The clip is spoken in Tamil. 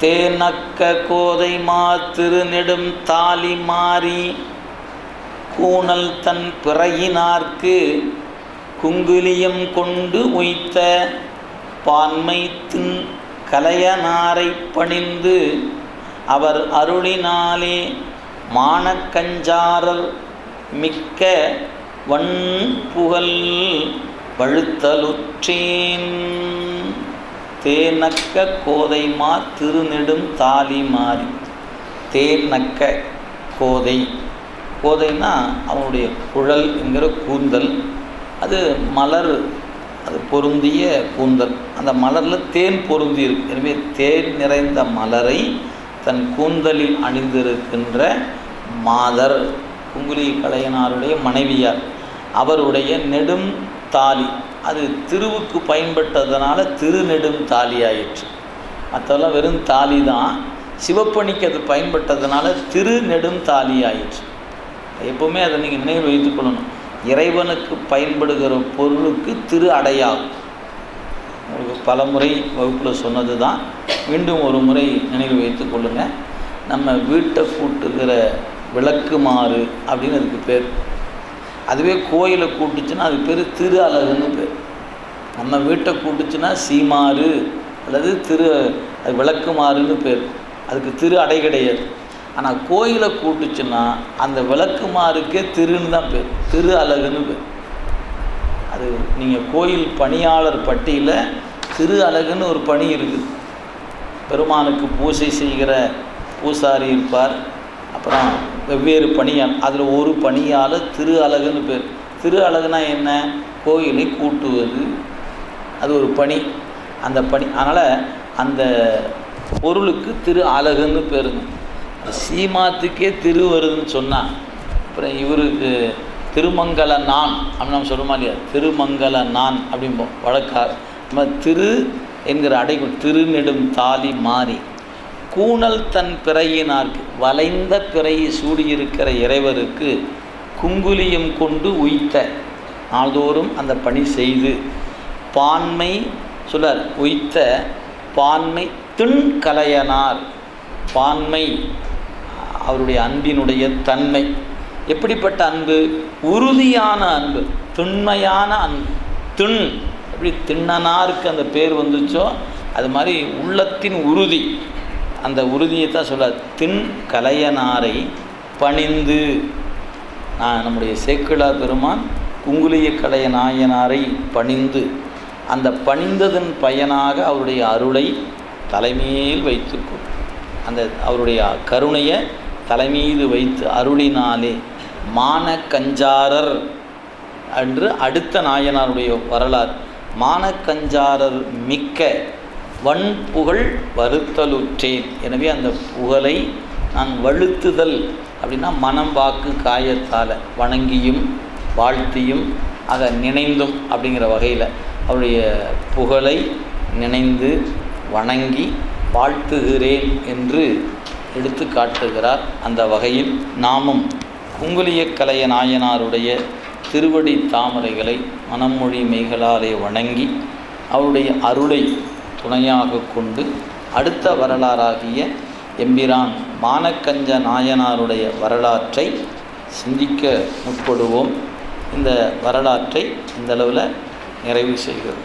தேனக்க கோதை மா திருநெடும் தாலி மாறி கூணல் தன் பிறையினார்க்கு குங்குலியம் கொண்டு உய்த்த பான்மை தின் கலையனாரை பணிந்து அவர் அருளினாலே மானக்கஞ்சாரர் மிக்க வன் புகழ் வழுத்தலுற்றேன். தேனக்க கோதைமா திருநெடும் தாலி மாறி. தேனக்க கோதை. கோதைன்னா அவனுடைய குழல் என்கிற கூந்தல். அது மலர் அது பொருந்திய கூந்தல். அந்த மலரில் தேன் பொருந்தி இருக்கு. எனவே தேன் நிறைந்த மலரை தன் கூந்தலில் அணிந்திருக்கின்ற மாதர் குங்குலி கலையனாருடைய மனைவியார். அவருடைய நெடும் தாலி. அது திருவுக்கு பயன்பட்டதுனால திருநெடும் தாலி ஆயிற்று மற்றெல்லாம் வெறும் தாலி தான். சிவப்பணிக்கு அது பயன்பட்டதுனால திருநெடும் தாலி ஆயிற்று எப்போவுமே அதை நீங்கள் நினைவில் வைத்துக் கொள்ளணும். இறைவனுக்கு பயன்படுகிற பொருளுக்கு திரு அடையாகும் உங்களுக்கு பல முறை வகுப்பில் சொன்னது தான். மீண்டும் ஒரு முறை நினைவில் வைத்து கொள்ளுங்கள் நம்ம வீட்டை கூட்டுகிற விளக்குமாறு அப்படின்னு அதுக்கு பேர். அதுவே கோயிலை கூட்டுச்சுன்னா அது பேர் திரு அழகுன்னு பேர். நம்ம வீட்டை கூட்டுச்சுன்னா சீமாறு அல்லது திரு அது விளக்குமாறுன்னு பேர். அதுக்கு திரு அடை கிடையாது. ஆனால் கோயிலை கூட்டுச்சுன்னா அந்த விளக்குமாறுக்கே திருன்னு தான் பேர். திரு அழகுன்னு பேர். அது நீங்கள் கோயில் பணியாளர் பட்டியலில் திரு அழகுன்னு ஒரு பணி இருக்குது. பெருமானுக்கு பூஜை செய்கிற பூசாரி இருப்பார். அப்புறம் வெவ்வேறு பணியால் அதில் ஒரு பணியால் திரு அழகுன்னு பேர். திரு அழகுனா என்ன? கோயிலை கூட்டுவது. அது ஒரு பணி. அந்த பணி அதனால் அந்த பொருளுக்கு திரு அழகுன்னு பேருங்க. சீமாத்துக்கே திரு வருதுன்னு சொன்னால் அப்புறம் இவருக்கு திருமங்கல நான் அப்படின்னு நம்ம சொல்லுமா இல்லையா? திருமங்கல நான் அப்படிம்போம் வழக்கார். நம்ம திரு என்கிற அடைக்குள் திருநெடும் தாலி மாறி. கூணல் தன் பிறையினார்க்கு வளைந்த பிறையை சூடியிருக்கிற இறைவருக்கு குங்குலியம் கொண்டு உய்த்த. நாள்தோறும் அந்த பணி செய்து பான்மை சொல்லார் உய்த்த பான்மை திண்கலையனார் பான்மை அவருடைய அன்பினுடைய தன்மை. எப்படிப்பட்ட அன்பு? உறுதியான அன்பு திண்மையான அன்பு. திண் எப்படி திண்ணனாருக்கு அந்த பேர் வந்துச்சோ அது மாதிரி உள்ளத்தின் உறுதி. அந்த உறுதியை தான் சொல்ல தின் கலையனாரை பணிந்து நான் நம்முடைய சேக்கிழா பெருமான் குங்குலிய கலைய நாயனாரை பணிந்து அந்த பணிந்ததன் பயனாக அவருடைய அருளை தலைமையில் வைத்துக்கும் அந்த அவருடைய கருணையை தலைமீது வைத்து அருளினாலே மான கஞ்சாரர் என்று அடுத்த நாயனாருடைய வரலாறு. மானக்கஞ்சாரர் மிக்க வன் புகழ் வருத்தலுற்றேன். எனவே அந்த புகழை நான் வழுத்துதல் அப்படின்னா மனம் வாக்கு காயத்தால் வணங்கியும் வாழ்த்தியும் ஆக நினைந்தும் அப்படிங்கிற வகையில் அவருடைய புகழை நினைந்து வணங்கி வாழ்த்துகிறேன் என்று எடுத்து காட்டுகிறார். அந்த வகையில் நாமும் குங்குலிய கலைய நாயனாருடைய திருவடி தாமரைகளை மனமொழி மெய்களாலே வணங்கி அவருடைய அருளை துணையாக கொண்டு அடுத்த வரலாறாகிய எம்பிரான் மானக்கஞ்ச நாயனாருடைய வரலாற்றை சிந்திக்க முற்படுவோம். இந்த வரலாற்றை இந்தளவில் நிறைவு செய்கிறோம்.